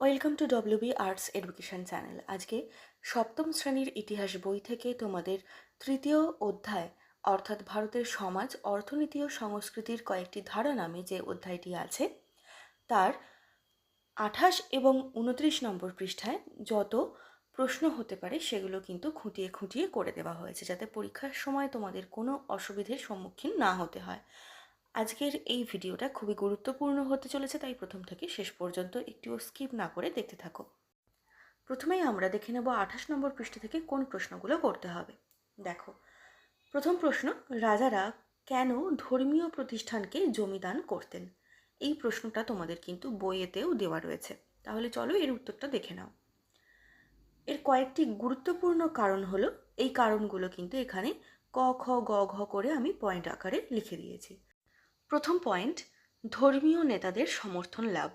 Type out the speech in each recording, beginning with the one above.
Welcome to WB arts education channel আজকে সপ্তম শ্রেণির ইতিহাস বই থেকে তোমাদের তৃতীয় অধ্যায়, অর্থাৎ ভারতের সমাজ, অর্থনীতি ও সংস্কৃতির কয়েকটি ধারা নামে যে অধ্যায়টি আছে, তার আঠাশ এবং উনত্রিশ নম্বর পৃষ্ঠায় যত প্রশ্ন হতে পারে সেগুলো কিন্তু খুঁটিয়ে খুঁটিয়ে করে দেওয়া হয়েছে, যাতে পরীক্ষার সময় তোমাদের কোনো অসুবিধের সম্মুখীন না হতে হয়। আজকের এই ভিডিওটা খুবই গুরুত্বপূর্ণ হতে চলেছে, তাই প্রথম থেকে শেষ পর্যন্ত একটিও স্কিপ না করে দেখতে থাকো। প্রথমেই আমরা দেখে নেব আঠাশ নম্বর পৃষ্ঠা থেকে কোন প্রশ্নগুলো করতে হবে। দেখো, প্রথম প্রশ্ন, রাজারা কেন ধর্মীয় প্রতিষ্ঠানকে জমিদান করতেন? এই প্রশ্নটা তোমাদের কিন্তু বইয়েতেও দেওয়া রয়েছে। তাহলে চলো এর উত্তরটা দেখে নাও। এর কয়েকটি গুরুত্বপূর্ণ কারণ হলো, এই কারণগুলো কিন্তু এখানে ক, খ, গ, ঘ করে আমি পয়েন্ট আকারে লিখে দিয়েছি। প্রথম পয়েন্ট ধর্মীয় নেতাদের সমর্থন লাভ।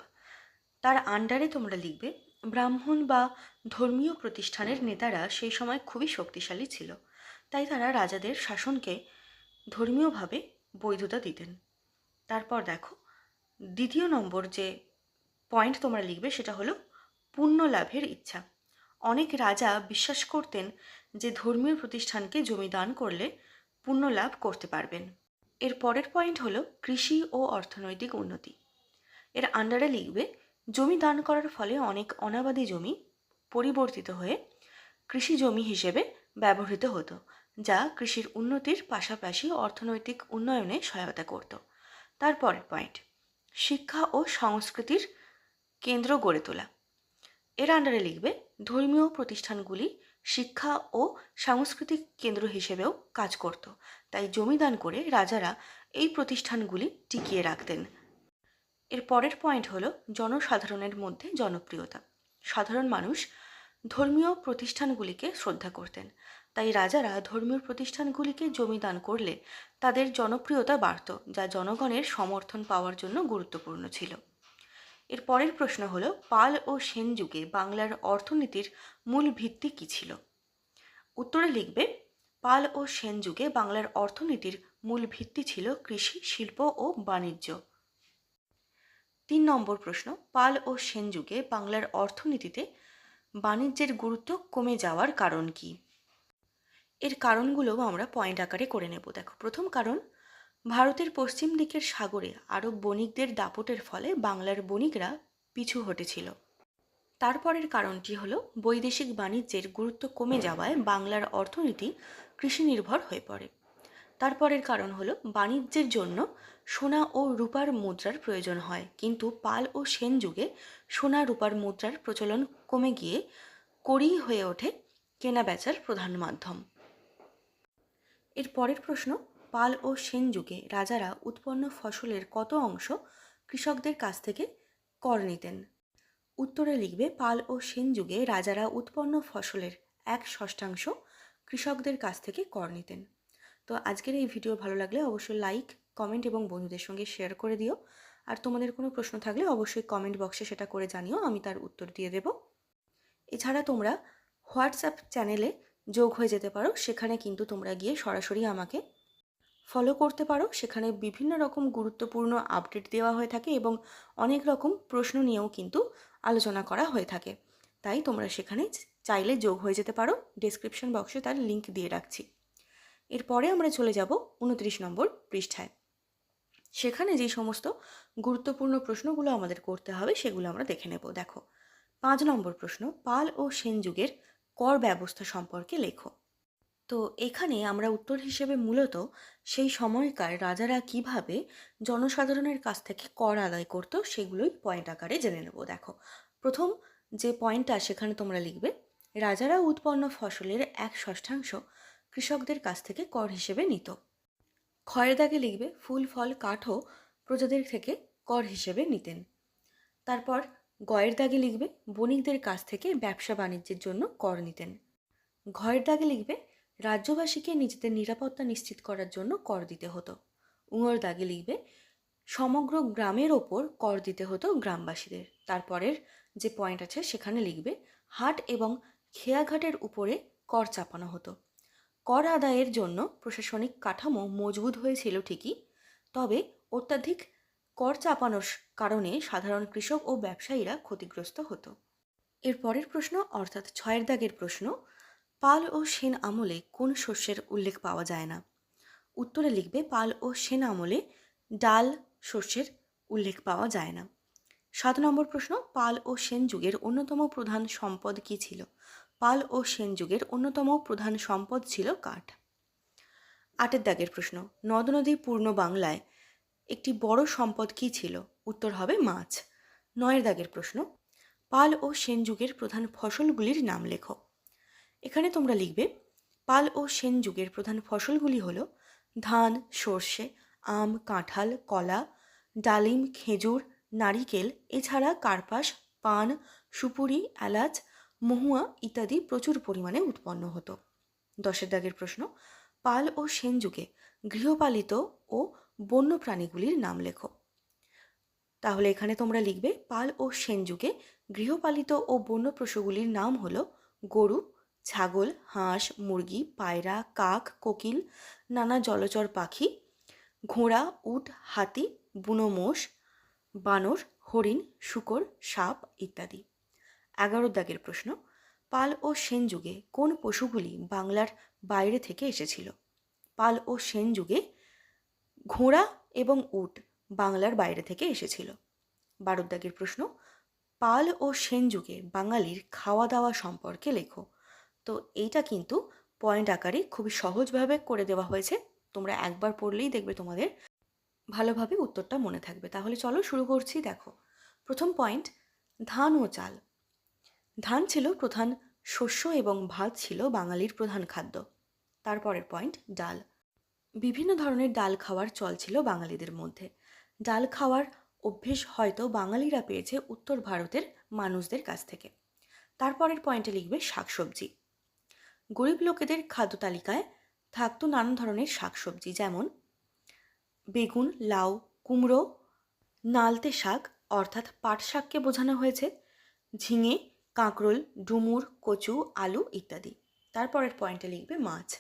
তার আন্ডারে তোমরা লিখবে, ব্রাহ্মণ বা ধর্মীয় প্রতিষ্ঠানের নেতারা সেই সময় খুবই শক্তিশালী ছিল। তাই তারা রাজাদের শাসনকে ধর্মীয়ভাবে বৈধতা দিতেন। তারপর দেখো, দ্বিতীয় নম্বর যে পয়েন্ট তোমরা লিখবে সেটা হলো পুণ্য লাভের ইচ্ছা। অনেক রাজা বিশ্বাস করতেন যে ধর্মীয় প্রতিষ্ঠানকে জমি দান করলে পুণ্য লাভ করতে পারবেন। এর পরের পয়েন্ট হলো কৃষি ও অর্থনৈতিক উন্নতি। এর আন্ডারে লিখবে, জমি দান করার ফলে অনেক অনাবাদী জমি পরিবর্তিত হয়ে কৃষি জমি হিসেবে ব্যবহৃত হতো, যা কৃষির উন্নতির পাশাপাশি অর্থনৈতিক উন্নয়নে সহায়তা করত। তারপরের পয়েন্ট শিক্ষা ও সংস্কৃতির কেন্দ্র গড়ে তোলা। এর আন্ডারে লিখবে, ধর্মীয় প্রতিষ্ঠানগুলি শিক্ষা ও সাংস্কৃতিক কেন্দ্র হিসেবেও কাজ করত তাই জমিদান করে রাজারা এই প্রতিষ্ঠানগুলি টিকিয়ে রাখতেন। এর পরের পয়েন্ট হলো জনসাধারণের মধ্যে জনপ্রিয়তা। সাধারণ মানুষ ধর্মীয় প্রতিষ্ঠানগুলিকে শ্রদ্ধা করতেন। তাই রাজারা ধর্মীয় প্রতিষ্ঠানগুলিকে জমিদান করলে তাদের জনপ্রিয়তা বাড়ত, যা জনগণের সমর্থন পাওয়ার জন্য গুরুত্বপূর্ণ ছিল। এর পরের প্রশ্ন হলো, পাল ও সেন যুগে বাংলার অর্থনীতির মূল ভিত্তি কী ছিল? উত্তরে লিখবে পাল ও সেন যুগে বাংলার অর্থনীতির মূল ভিত্তি ছিল কৃষি, শিল্প ও বাণিজ্য। তিন নম্বর প্রশ্ন, পাল ও সেন যুগে বাংলার অর্থনীতিতে বাণিজ্যের গুরুত্ব কমে যাওয়ার কারণ কি? এর কারণগুলোও আমরা পয়েন্ট আকারে করে নেব। দেখো, প্রথম কারণ, ভারতের পশ্চিম দিকের সাগরে আরব বণিকদের দাপটের ফলে বাংলার বণিকরা পিছু হটেছিল। তারপরের কারণটি হলো, বৈদেশিক বাণিজ্যের গুরুত্ব কমে যাওয়ায় বাংলার অর্থনীতি কৃষি নির্ভর হয়ে পড়ে। তারপরের কারণ হলো বাণিজ্যের জন্য সোনা ও রূপার মুদ্রার প্রয়োজন হয়। কিন্তু পাল ও সেন যুগে সোনা, রূপার মুদ্রার প্রচলন কমে গিয়ে কড়ি হয়ে ওঠে কেনা বেচার প্রধান মাধ্যম। এর পরের প্রশ্ন, পাল ও সেন যুগে রাজারা উৎপন্ন ফসলের কত অংশ কৃষকদের কাছ থেকে কর নিতেন? উত্তরে লিখবে, পাল ও সেন যুগে রাজারা উৎপন্ন ফসলের এক ষষ্ঠাংশ কৃষকদের কাছ থেকে কর নিতেন। তো আজকের এই ভিডিও ভালো লাগলে অবশ্যই লাইক কমেন্ট এবং বন্ধুদের সঙ্গে শেয়ার করে দিও। আর তোমাদের কোনো প্রশ্ন থাকলে অবশ্যই কমেন্ট বক্সে সেটা করে জানিও, আমি তার উত্তর দিয়ে দেব। এছাড়া তোমরা হোয়াটসঅ্যাপ চ্যানেলে যোগ হয়ে যেতে পারো, সেখানে কিন্তু তোমরা গিয়ে সরাসরি আমাকে ফলো করতে পারো। সেখানে বিভিন্ন রকম গুরুত্বপূর্ণ আপডেট দেওয়া হয়ে থাকে এবং অনেক রকম প্রশ্ন নিয়েও কিন্তু আলোচনা করা হয়ে থাকে। তাই তোমরা সেখানে চাইলে যোগ হয়ে যেতে পারো। ডেসক্রিপশন বক্সে তার লিঙ্ক দিয়ে রাখছি। এরপরে আমরা চলে যাব উনত্রিশ নম্বর পৃষ্ঠায়। সেখানে যে সমস্ত গুরুত্বপূর্ণ প্রশ্নগুলো আমাদের করতে হবে, সেগুলো আমরা দেখে নেব। দেখো, পাঁচ নম্বর প্রশ্ন, পাল ও সেন যুগের কর ব্যবস্থা সম্পর্কে লেখো। তো এখানে আমরা উত্তর হিসেবে মূলত সেই সময়কার রাজারা কীভাবে জনসাধারণের কাছ থেকে কর আদায় করতো, সেগুলোই পয়েন্ট আকারে জেনে নেব। দেখো, প্রথম যে পয়েন্টটা সেখানে তোমরা লিখবে রাজারা উৎপন্ন ফসলের এক ষষ্ঠাংশ কৃষকদের কাছ থেকে কর হিসেবে নিত। ক্ষয়ের দাগে লিখবে, ফুল, ফল, কাঠও প্রজাদের থেকে কর হিসেবে নিতেন। তারপর গয়ের দাগে লিখবে, বণিকদের কাছ থেকে ব্যবসা বাণিজ্যের জন্য কর নিতেন। ঘয়ের দাগে লিখবে, রাজ্যবাসীকে নিজেদের নিরাপত্তা নিশ্চিত করার জন্য কর দিতে হতো। উঙর দাগে লিখবে, সমগ্র গ্রামের ওপর কর দিতে হতো গ্রামবাসীদের। তারপরের যে পয়েন্ট আছে সেখানে লিখবে, হাট এবং খেয়াঘাটের উপরে কর চাপানো হতো। কর আদায়ের জন্য প্রশাসনিক কাঠামো মজবুত হয়েছিল ঠিকই, তবে অত্যাধিক কর চাপানোর কারণে সাধারণ কৃষক ও ব্যবসায়ীরা ক্ষতিগ্রস্ত হতো। এর পরের প্রশ্ন, অর্থাৎ ছয়ের দাগের প্রশ্ন, পাল ও সেন আমলে কোন শস্যের উল্লেখ পাওয়া যায় না? উত্তরে লিখবে, পাল ও সেন আমলে ডাল শস্যের উল্লেখ পাওয়া যায় না। সাত নম্বর প্রশ্ন, পাল ও সেন যুগের অন্যতম প্রধান সম্পদ কী ছিল? পাল ও সেন যুগের অন্যতম প্রধান সম্পদ ছিল কাঠ। আটের দাগের প্রশ্ন, নদ নদী পূর্ণ বাংলায় একটি বড় সম্পদ কী ছিল? উত্তর হবে মাছ। নয়ের দাগের প্রশ্ন, পাল ও সেন যুগের প্রধান ফসলগুলির নাম লেখো। এখানে তোমরা লিখবে, পাল ও সেন যুগের প্রধান ফসলগুলি হল ধান, সর্ষে, আম, কাঁঠাল, কলা, ডালিম, খেজুর, নারিকেল, এছাড়া কার্পাস, পান, সুপুরি, এলাচ মহুয়া ইত্যাদি প্রচুর পরিমাণে উৎপন্ন হতো। দশের দাগের প্রশ্ন, পাল ও সেন যুগে গৃহপালিত ও বন্য প্রাণীগুলির নাম লেখো। তাহলে এখানে তোমরা লিখবে, পাল ও সেন যুগে গৃহপালিত ও বন্য পশুগুলির নাম হলো গরু, ছাগল, হাঁস, মুরগি, পায়রা, কাক, কোকিল, নানা জলচর পাখি, ঘোড়া, উট, হাতি, বুনো মোষ, বানর, হরিণ, শুকর, সাপ ইত্যাদি। এগারো দাগের প্রশ্ন, পাল ও সেন যুগে কোন পশুগুলি বাংলার বাইরে থেকে এসেছিল? পাল ও সেন যুগে ঘোড়া এবং উট বাংলার বাইরে থেকে এসেছিল। বারো দাগের প্রশ্ন, পাল ও সেন যুগে বাঙালির খাওয়া দাওয়া সম্পর্কে লেখো। তো এইটা কিন্তু পয়েন্ট আকারে খুবই সহজভাবে করে দেওয়া হয়েছে। তোমরা একবার পড়লেই দেখবে তোমাদের ভালোভাবে উত্তরটা মনে থাকবে। তাহলে চলো শুরু করছি, দেখো। প্রথম পয়েন্ট ধান ও চাল। ধান ছিল প্রধান শস্য এবং ভাত ছিল বাঙালির প্রধান খাদ্য। তারপরের পয়েন্ট ডাল। বিভিন্ন ধরনের ডাল খাওয়ার চল ছিল বাঙালিদের মধ্যে। ডাল খাওয়ার অভ্যেস হয়তো বাঙালিরা পেয়েছে উত্তর ভারতের মানুষদের কাছ থেকে। তারপরের পয়েন্টে লিখবে শাকসবজি। গরিব লোকেদের খাদ্য তালিকায় থাকতো নানান ধরনের শাকসবজি, যেমন বেগুন, লাউ, কুমড়ো, নালতে শাক, অর্থাৎ পাট শাককে বোঝানো হয়েছে। ঝিঙে কাঁকরোল, ডুমুর, কচু, আলু ইত্যাদি। তারপরের পয়েন্টে লিখবে মাছ।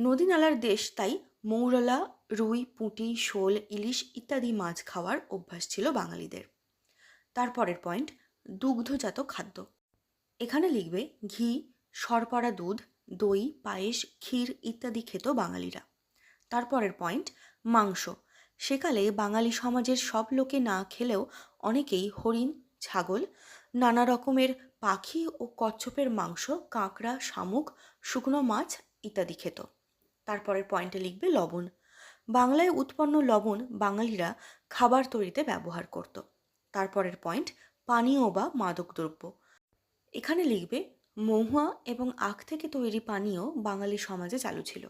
নদী নালার দেশ, তাই মৌরলা, রুই, পুঁটি, শোল, ইলিশ ইত্যাদি মাছ খাওয়ার অভ্যাস ছিল বাঙালিদের। তারপরের পয়েন্ট, দুগ্ধজাত খাদ্য। এখানে লিখবে ঘি সরপড়া দুধ, দই, পায়েস, ক্ষীর ইত্যাদি খেত বাঙালিরা। তারপরের পয়েন্ট, মাংস। সেকালে বাঙালি সমাজের সব লোকে না খেলেও অনেকেই হরিণ, ছাগল নানা রকমের পাখি ও কচ্ছপের মাংস, কাঁকড়া, শামুক, শুকনো মাছ ইত্যাদি খেত। তারপরের পয়েন্টে লিখবে লবণ। বাংলায় উৎপন্ন লবণ বাঙালিরা খাবার তৈরিতে ব্যবহার করত। তারপরের পয়েন্ট পানীয় বা মাদক দ্রব্য। এখানে লিখবে, মহুয়া এবং আখ থেকে তৈরি পানীয় বাঙালি সমাজে চালু ছিল।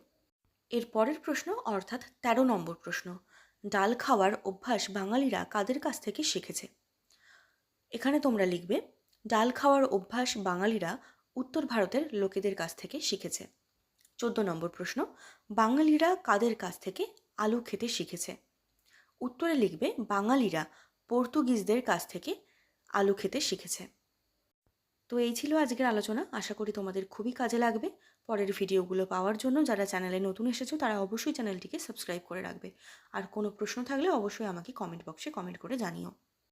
এর পরের প্রশ্ন, অর্থাৎ ১৩ নম্বর প্রশ্ন, ডাল খাওয়ার অভ্যাস বাঙালিরা কাদের কাছ থেকে শিখেছে? এখানে তোমরা লিখবে, ডাল খাওয়ার অভ্যাস বাঙালিরা উত্তর ভারতের লোকেদের কাছ থেকে শিখেছে। চোদ্দ নম্বর প্রশ্ন, বাঙালিরা কাদের কাছ থেকে আলু খেতে শিখেছে? উত্তরে লিখবে, বাঙালিরা পর্তুগিজদের কাছ থেকে আলু খেতে শিখেছে। তো এই ছিল আজকের আলোচনা। আশা করি তোমাদের খুবই কাজে লাগবে। পরের ভিডিওগুলো পাওয়ার জন্য যারা চ্যানেলে নতুন এসেছ, তারা অবশ্যই চ্যানেলটিকে সাবস্ক্রাইব করে রাখবে। আর কোনো প্রশ্ন থাকলে অবশ্যই আমাকে কমেন্ট বক্সে কমেন্ট করে জানিও।